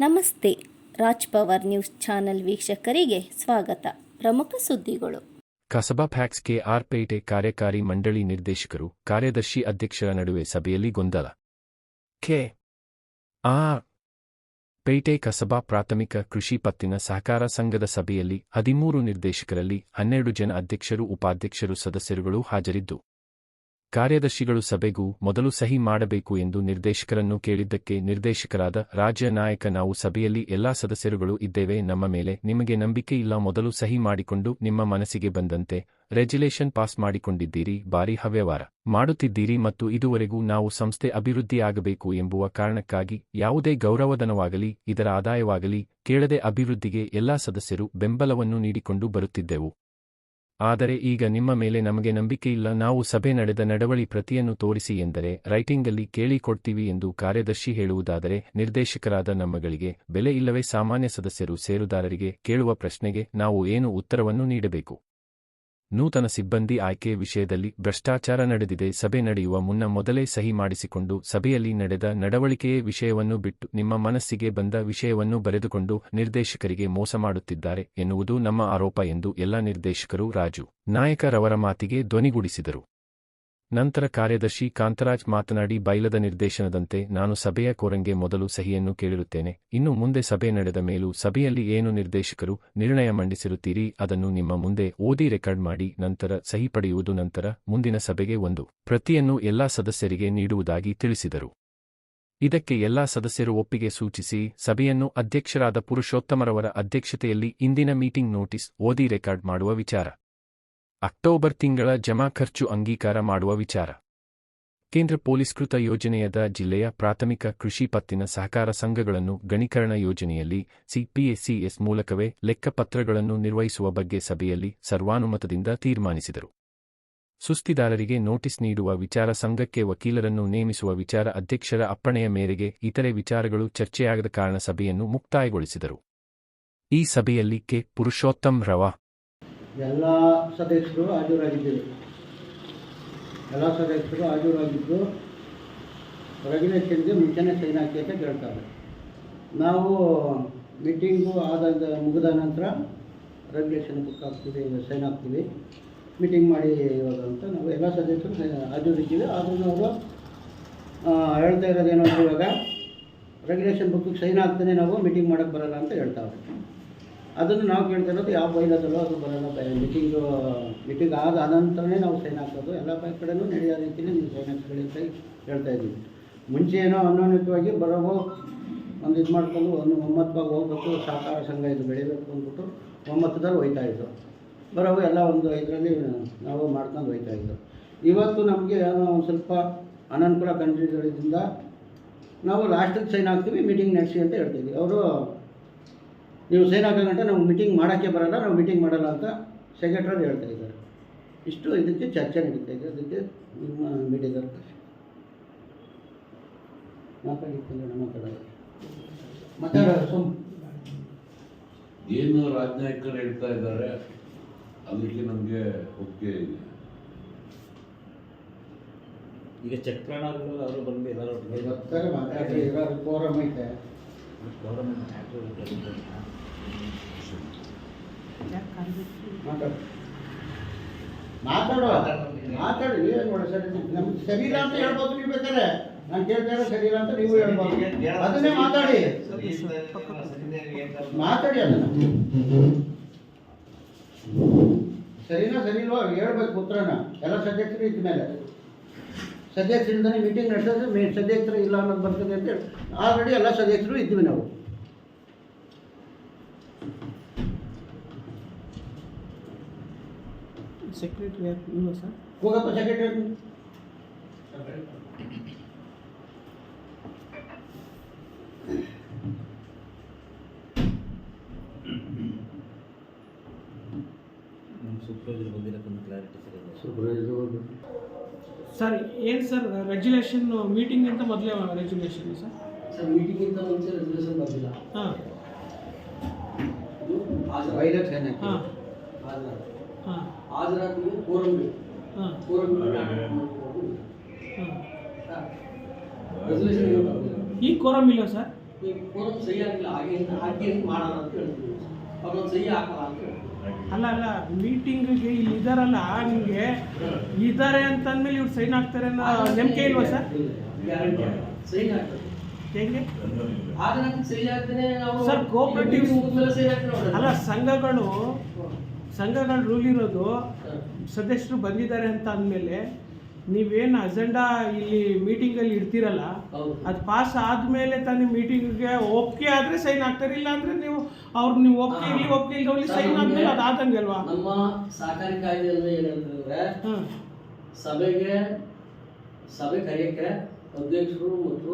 ನಮಸ್ತೆ. Raj power news channel ವೀಕ್ಷಕರಿಗೆ ಸ್ವಾಗತ. ಪ್ರಮುಖ ಸುದ್ದಿಗಳು. ಕಸಬಾ ಫ್ಯಾಕ್ಸ್ ಕೆ ಆರ್ ಪೇಟೆ ಕಾರ್ಯಕಾರಿ ಮಂಡಳಿ ನಿರ್ದೇಶಕರು, ಕಾರ್ಯದರ್ಶಿ ಅಧ್ಯಕ್ಷರ ನಡುವೆ ಸಭೆಯಲ್ಲಿ ಗೊಂದಲ. ಕೆ ಆ ಪೇಟೆ ಕಸಬಾ ಪ್ರಾಥಮಿಕ ಕೃಷಿ ಪತ್ತಿನ ಸಹಕಾರ ಸಂಘದ ಸಭೆಯಲ್ಲಿ ಹದಿಮೂರು ನಿರ್ದೇಶಕರಲ್ಲಿ ಹನ್ನೆರಡು ಜನ ಅಧ್ಯಕ್ಷರು, ಉಪಾಧ್ಯಕ್ಷರು, ಸದಸ್ಯರುಗಳು ಹಾಜರಿದ್ದು. ಕಾರ್ಯದರ್ಶಿಗಳು ಸಭೆಗೂ ಮೊದಲು ಸಹಿ ಮಾಡಬೇಕು ಎಂದು ನಿರ್ದೇಶಕರನ್ನು ಕೇಳಿದ್ದಕ್ಕೆ ನಿರ್ದೇಶಕರಾದ ರಾಜ್ಯ ನಾಯಕ ನಾವು ಸಭೆಯಲ್ಲಿ ಎಲ್ಲಾ ಸದಸ್ಯರುಗಳು ಇದ್ದೇವೆ, ನಮ್ಮ ಮೇಲೆ ನಿಮಗೆ ನಂಬಿಕೆ ಇಲ್ಲ, ಮೊದಲು ಸಹಿ ಮಾಡಿಕೊಂಡು ನಿಮ್ಮ ಮನಸ್ಸಿಗೆ ಬಂದಂತೆ ರೆಜುಲೇಷನ್ ಪಾಸ್ ಮಾಡಿಕೊಂಡಿದ್ದೀರಿ ಬಾರಿ ಹವ್ಯವಾರ ಮಾಡುತ್ತಿದ್ದೀರಿ ಮತ್ತು ಇದುವರೆಗೂ ನಾವು ಸಂಸ್ಥೆ ಅಭಿವೃದ್ಧಿಯಾಗಬೇಕು ಎಂಬುವ ಕಾರಣಕ್ಕಾಗಿ ಯಾವುದೇ ಗೌರವಧನವಾಗಲಿ, ಇದರ ಆದಾಯವಾಗಲಿ, ಕೇಳದೆ ಅಭಿವೃದ್ಧಿಗೆ ಎಲ್ಲಾ ಸದಸ್ಯರು ಬೆಂಬಲವನ್ನು ನೀಡಿಕೊಂಡು ಬರುತ್ತಿದ್ದೆವು. ಆದರೆ ಈಗ ನಿಮ್ಮ ಮೇಲೆ ನಮಗೆ ನಂಬಿಕೆಯಿಲ್ಲ ನಾವು ಸಭೆ ನಡೆದ ನಡವಳಿ ಪ್ರತಿಯನ್ನು ತೋರಿಸಿ ಎಂದರೆ, ರೈಟಿಂಗಲ್ಲಿ ಕೇಳಿಕೊಡ್ತೀವಿ ಎಂದು ಕಾರ್ಯದರ್ಶಿ ಹೇಳುವುದಾದರೆ, ನಿರ್ದೇಶಕರಾದ ನಮ್ಮಗಳಿಗೆ ಬೆಲೆ ಇಲ್ಲವೇ ಸಾಮಾನ್ಯ ಸದಸ್ಯರು, ಸೇರುದಾರರಿಗೆ ಕೇಳುವ ಪ್ರಶ್ನೆಗೆ ನಾವು ಏನು ಉತ್ತರವನ್ನು ನೀಡಬೇಕು? ನೂತನ ಸಿಬ್ಬಂದಿ ಆಯ್ಕೆ ವಿಷಯದಲ್ಲಿ ಭ್ರಷ್ಟಾಚಾರ ನಡೆದಿದೆ. ಸಭೆ ನಡೆಯುವ ಮುನ್ನ ಮೊದಲೇ ಸಹಿ ಮಾಡಿಸಿಕೊಂಡು ಸಭೆಯಲ್ಲಿ ನಡೆದ ನಡವಳಿಕೆಯೇ ವಿಷಯವನ್ನು ಬಿಟ್ಟು ನಿಮ್ಮ ಮನಸ್ಸಿಗೆ ಬಂದ ವಿಷಯವನ್ನು ಬರೆದುಕೊಂಡು ನಿರ್ದೇಶಕರಿಗೆ ಮೋಸ ಮಾಡುತ್ತಿದ್ದಾರೆ ಎನ್ನುವುದು ನಮ್ಮ ಆರೋಪ ಎಂದು ಎಲ್ಲ ನಿರ್ದೇಶಕರು ರಾಜು ನಾಯಕರವರ ಮಾತಿಗೆ ಧ್ವನಿಗೂಡಿಸಿದರು. ನಂತರ ಕಾರ್ಯದರ್ಶಿ ಕಾಂತರಾಜ್ ಮಾತನಾಡಿ, ಬೈಲದ ನಿರ್ದೇಶನದಂತೆ ನಾನು ಸಭೆಯ ಕೋರಂಗೆ ಮೊದಲು ಸಹಿಯನ್ನು ಕೇಳಿರುತ್ತೇನೆ. ಇನ್ನು ಮುಂದೆ ಸಭೆ ನಡೆದ ಮೇಲೂ ಸಭೆಯಲ್ಲಿ ಏನು ನಿರ್ದೇಶಕರು ನಿರ್ಣಯ ಮಂಡಿಸಿರುತ್ತೀರಿ, ಅದನ್ನು ನಿಮ್ಮ ಮುಂದೆ ಓದಿ ರೆಕಾರ್ಡ್ ಮಾಡಿ, ನಂತರ ಸಹಿ ಪಡೆಯುವುದು, ನಂತರ ಮುಂದಿನ ಸಭೆಗೆ ಒಂದು ಪ್ರತಿಯನ್ನು ಎಲ್ಲಾ ಸದಸ್ಯರಿಗೆ ನೀಡುವುದಾಗಿ ತಿಳಿಸಿದರು. ಇದಕ್ಕೆ ಎಲ್ಲಾ ಸದಸ್ಯರು ಒಪ್ಪಿಗೆ ಸೂಚಿಸಿ, ಸಭೆಯನ್ನು ಅಧ್ಯಕ್ಷರಾದ ಪುರುಷೋತ್ತಮರವರ ಅಧ್ಯಕ್ಷತೆಯಲ್ಲಿ ಇಂದಿನ ಮೀಟಿಂಗ್ ನೋಟಿಸ್ ಓದಿ ರೆಕಾರ್ಡ್ ಮಾಡುವ ವಿಚಾರ. ಅಕ್ಟೋಬರ್ ತಿಂಗಳ ಜಮಾ ಖರ್ಚು ಅಂಗೀಕಾರ ಮಾಡುವ ವಿಚಾರ. ಕೇಂದ್ರ ಪೊಲೀಸ್ಕೃತ ಯೋಜನೆಯದ ಜಿಲ್ಲೆಯ ಪ್ರಾಥಮಿಕ ಕೃಷಿ ಪತ್ತಿನ ಸಹಕಾರ ಸಂಘಗಳನ್ನು ಗಣೀಕರಣ ಯೋಜನೆಯಲ್ಲಿ ಸಿಪಿಎಸ್ಸಿಎಸ್ ಮೂಲಕವೇ ಲೆಕ್ಕಪತ್ರಗಳನ್ನು ನಿರ್ವಹಿಸುವ ಬಗ್ಗೆ ಸಭೆಯಲ್ಲಿ ಸರ್ವಾನುಮತದಿಂದ ತೀರ್ಮಾನಿಸಿದರು. ಸುಸ್ತಿದಾರರಿಗೆ ನೋಟಿಸ್ ನೀಡುವ ವಿಚಾರ ಸಂಘಕ್ಕೆ ವಕೀಲರನ್ನು ನೇಮಿಸುವ ವಿಚಾರ ಅಧ್ಯಕ್ಷರ ಅಪ್ಪಣೆಯ ಮೇರೆಗೆ ಇತರೆ ವಿಚಾರಗಳು ಚರ್ಚೆಯಾಗದ ಕಾರಣ ಸಭೆಯನ್ನು ಮುಕ್ತಾಯಗೊಳಿಸಿದರು. ಈ ಸಭೆಯಲ್ಲಿ ಕೆ. ಪುರುಷೋತ್ತಮ್ ರವ ಎಲ್ಲ ಸದಸ್ಯರು ಹಾಜರಾಗಿದ್ದರು. ಎಲ್ಲ ಸದಸ್ಯರು ಹಾಜರಾಗಿದ್ದು ರೆಗ್ಯುಲೇಷನ್ಗೆ ಮುಂಚೆನೇ ಸೈನ್ ಹಾಕಿ ಅಂತ ಕೇಳ್ತಾರೆ. ನಾವು ಮೀಟಿಂಗು ಆದ ಮುಗಿದ ನಂತರ ರೆಗ್ಯುಲೇಷನ್ ಬುಕ್ ಹಾಕ್ತೀವಿ, ಸೈನ್ ಹಾಕ್ತೀವಿ, ಮೀಟಿಂಗ್ ಮಾಡಿ ಇವಾಗ ಅಂತ ನಾವು ಎಲ್ಲ ಸದಸ್ಯರು ಹಾಜರಿದ್ದೀವಿ. ಆದ್ರೂ ಅವರು ಹೇಳ್ತಾ ಇರೋದೇನಂದ್ರೆ ಇವಾಗ ರೆಗ್ಯುಲೇಷನ್ ಬುಕ್ಕಿಗೆ ಸೈನ್ ಹಾಕ್ತಾನೆ ನಾವು, ಮೀಟಿಂಗ್ ಮಾಡೋಕ್ಕೆ ಬರಲ್ಲ ಅಂತ ಹೇಳ್ತಾವ್ರೆ ಅದನ್ನು ನಾವು ಕೇಳ್ತಿರೋದು ಯಾವ ಬೈಲದಲ್ಲೋ ಅದು ಬರಲ್ಲ ಮೀಟಿಂಗು ಮೀಟಿಂಗ್ ಆದ ಅನಂತರನೇ ನಾವು ಸೈನ್ ಹಾಕೋದು. ಎಲ್ಲ ಬೈ ಕಡೆಯೂ ನಡೆಯೋ ರೀತಿಯಲ್ಲಿ ನೀವು ಸೈನ್ ಹಾಕ್ಕೊಳ್ಳಿ ಅಂತ ಹೇಳ್ತಾ ಇದ್ದೀವಿ. ಮುಂಚೆ ಏನೋ ಅನ್ಯೋನ್ಯತವಾಗಿ ಬರೋವು ಒಂದು ಇದು ಮಾಡ್ಕೊಂಡು ಒಂದು ಒಮ್ಮತ್ವಾಗಿ ಹೋಗ್ಬೇಕು ಸಹಕಾರ ಸಂಘ ಇದು ಬೆಳಿಬೇಕು ಅಂದ್ಬಿಟ್ಟು ಒಮ್ಮತದಲ್ಲಿ ಹೋಯ್ತಾ ಇದ್ದರು ಬರೋವು ಎಲ್ಲ ಒಂದು ಇದರಲ್ಲಿ ನಾವು ಮಾಡ್ಕೊಂಡು ಹೋಯ್ತಾ ಇದ್ದರು ಇವತ್ತು ನಮಗೆ ಒಂದು ಸ್ವಲ್ಪ ಅನನುಕೂಲ ಕಂಟ್ರಿಗಳಿಂದ ನಾವು ಲಾಸ್ಟಿಗೆ ಸೈನ್ ಹಾಕ್ತೀವಿ ಮೀಟಿಂಗ್ ನಡೆಸಿ ಅಂತ ಹೇಳ್ತಿದ್ವಿ ಅವರು ನೀವು ಸೈನ್ ಹಾಕೋ ಗಂಟೆ ನಾವು ಮೀಟಿಂಗ್ ಮಾಡೋಕ್ಕೆ ಬರಲ್ಲ ನಾವು ಮೀಟಿಂಗ್ ಮಾಡಲ್ಲ ಅಂತ ಸೆಕ್ರೆಟರಿ ಹೇಳ್ತಾ ಇದ್ದಾರೆ. ಇಷ್ಟು ಇದಕ್ಕೆ ಚರ್ಚೆ ನಡೀತಾ ಇದೆ ಅದಕ್ಕೆ ನಿಮ್ಮ ಮಾತಾಡೋದು ಮಾತಾಡೋದು ಸುಮ್. ಏನು ರಾಜನಾಯಕರು ಹೇಳ್ತಾ ಇದ್ದಾರೆ ಅದಕ್ಕೆ ನಮಗೆ ಒಪ್ಪಿಗೆ ಇದೆ ಈಗ ಚಕ್ರಣ ಅವರು ಬಂದು ಎಲ್ಲರೂ ಬರ್ತಾರೆ ಮಾತಾಡಿ ಇರೋರು ಫೋರಮ್ ಐತೆ. ಗೌರ್ಮೆಂಟ್ ಮಾತಾಡು ಮಾತಾಡು ಮಾತಾಡಿ ಏನು ಮಾಡಿ ಸರಿ? ನಮ್ಗೆ ಸರಿ ಇಲ್ಲ ಅಂತ ಹೇಳ್ಬೋದು ನೀವು ಬೇಕಾದ್ರೆ ನಾನು ಕೇಳ್ತಾ ಇರೋ ಸರಿ ಇಲ್ಲ ಅಂತ ನೀವು ಹೇಳ್ಬೋದು. ಅದನ್ನೇ ಮಾತಾಡಿ. ಮಾತಾಡಿ ಅದನ್ನ. ಸರಿನಾ ಸರಿ ಇಲ್ವಾ ಹೇಳ್ಬೇಕು ಪುತ್ರನ ಎಲ್ಲ ಸಬ್ಜೆಕ್ಟ್ ಇದ್ದ ಮೇಲೆ ಸದ್ಯಕ್ಷರಿಂದನೇ ಮೀಟಿಂಗ್ ನಡೆಸೋದು ಮೇ ಸದಸ್ಯರು ಇಲ್ಲ ಅನ್ನೋದು ಬರ್ತದೆ ಅಂತ ಹೇಳಿ. ಆಲ್ರೆಡಿ ಎಲ್ಲ ಸದಸ್ಯರು ಇದ್ದೀವಿ ನಾವು. ಸೆಕ್ರೆಟರಿ ನೀವು ಸರ್? ಹೋಗಪ್ಪ ಸೆಕ್ರೆಟರಿ ಸೂಪರ್ವೈಸರ್ ಬಂದಿರೋಕ್ಕೊಂದು ಕ್ಲಾರಿಟಿ ಸಿಗಲ್ಲ. ಸರ್ ಏನು ಸರ್ ರೆಗ್ಯುಲೇಷನ್ ಮೀಟಿಂಗ್ ಅಂತ ಮೊದಲೇ ರೆಗ್ಯುಲೇಷನ್ ಸರ್ ಸರ್ ಮೀಟಿಂಗಿಂತ ಮುಂಚೆ ರೆಸಲ್ಯೂಷನ್ ಬಂದಿಲ್ಲ ಹಾಂ ವೈರಸ್ ಏನಕ್ಕೆ ಹಾಂ ಹಾಂ ಹಾಜರಾಗ್ತೀವಿ ಫೋರಮ್ ಹಾಂ ಫೋರಮ್ ಹಾಂ ರೆಸಲ್ಯೂಷನ್ ಈಗ ಕೋರಮ್ ಇಲ್ಲ ಸರ್ ಈಗ ಫೋರಮ್ ಸಹಿ ಆಗಿಲ್ಲ ಹಾಗೆ ಹಾಕಿ ಮಾಡೋಣ ಅಂತ ಹೇಳ್ತೀವಿ ಅವ್ರೊಂದು ಸಹಿ ಹಾಕಲ್ಲ ಅಂತ ಹೇಳ್ತೀವಿ ಅಲ್ಲ ಅಲ್ಲ ಮೀಟಿಂಗಿಗೆ ಇಲ್ಲಿ ಇದಾರಲ್ಲ ನಿಮಗೆ ಇದ್ದಾರೆ ಅಂತಂದ್ಮೇಲೆ ಇವ್ರು ಸೈನ್ ಆಗ್ತಾರೆ ಅನ್ನೋ ನಂಬಿಕೆ ಇಲ್ವಾ ಸರ್? ಗ್ಯಾರಂಟಿ ಸೈನ್ ಹೇಗೆ? Sir, cooperative- ಮುಗಿದ್ಮೇಲೆ ಅಲ್ಲ ಸಂಘಗಳು ಸಂಘಗಳ ರೂಲ್ ಇರೋದು ಸದಸ್ಯರು ಬಂದಿದ್ದಾರೆ ಅಂತ ಅಂದಮೇಲೆ ನೀವೇನು ಅಜೆಂಡಾ ಇಲ್ಲಿ ಮೀಟಿಂಗಲ್ಲಿ ಇಡ್ತೀರಲ್ಲ ಅದು ಪಾಸ್ ಆದಮೇಲೆ ತಾನೇ ಮೀಟಿಂಗ್ಗೆ ಒಪ್ಪಿಗೆ ಆದರೆ ಸೈನ್ ಆಗ್ತಾರೆ ಇಲ್ಲ ಅಂದರೆ ನೀವು ಅವ್ರು ನೀವು ಒಪ್ಪಿಗೆ ಇಲ್ಲಿ ಒಪ್ಪಿಗೆ ಇಲ್ಲದಲ್ಲಿ ಸೈನ್ ಆದಮೇಲೆ ಅದು ಆದಂಗೆ ಅಲ್ವಾ? ನಮ್ಮ ಸಹಕಾರಿ ಕಾಯ್ದೆಯಲ್ಲಿ ಏನು ಏನಂತಂದ್ರೆ ಸಭೆಗೆ ಸಭೆ ಕರೆಯಕ್ಕೆ ಅಧ್ಯಕ್ಷರು ಮತ್ತು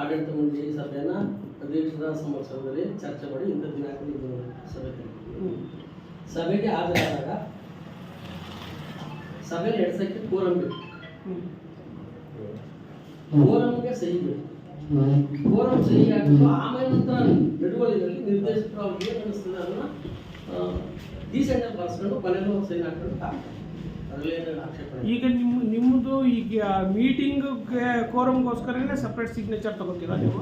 ಆಡಳಿತ ಮಂಡಳಿ ಸಭೆಯನ್ನ ಅಧ್ಯಕ್ಷರ ಸಮಕ್ಷಮದಲ್ಲಿ ಚರ್ಚೆ ಮಾಡಿ ಇಂಥ ದಿನಾಂಕ ಸಭೆ ಕರೀತೀವಿ ಸಭೆಗೆ ಹಾಜರಾದಾಗ ಸಭೆ ನಡೆಸಕ್ಕೆ ಕೋರಂ ಬೇಕು ಕೋರಂಗೆ ಸಹಿ ಬೇಕು ಕೋರಂ ಸಹಿ ಹಾಕಿದ್ದು ಆಮೇಲೆ ನಂತರ ನಡವಳಿಕೆಯಲ್ಲಿ ನಿರ್ದೇಶಕರು ಅವ್ರಿಗೆ ಏನು ಅನಿಸ್ತದೆ ಅದನ್ನ ಡೀಸೆಂಟಾಗಿ ಬರ್ಸ್ಕೊಂಡು ಕೊನೆಗೂ ಸಹಿ ಹಾಕೊಂಡು ಹಾಕ್ತಾರೆ ಅದರಲ್ಲಿ ಏನು ಆಕ್ಷೇಪಣೆ ಇಲ್ಲ. ಈಗ ನಿಮ್ಮ ನಿಮ್ಮದು ಈಗ ಮೀಟಿಂಗ್ ಕೋರಮ್ಗೋಸ್ಕರನೇ ಸಪ್ರೇಟ್ ಸಿಗ್ನೇಚರ್ ತಗೋತೀರಾ ನೀವು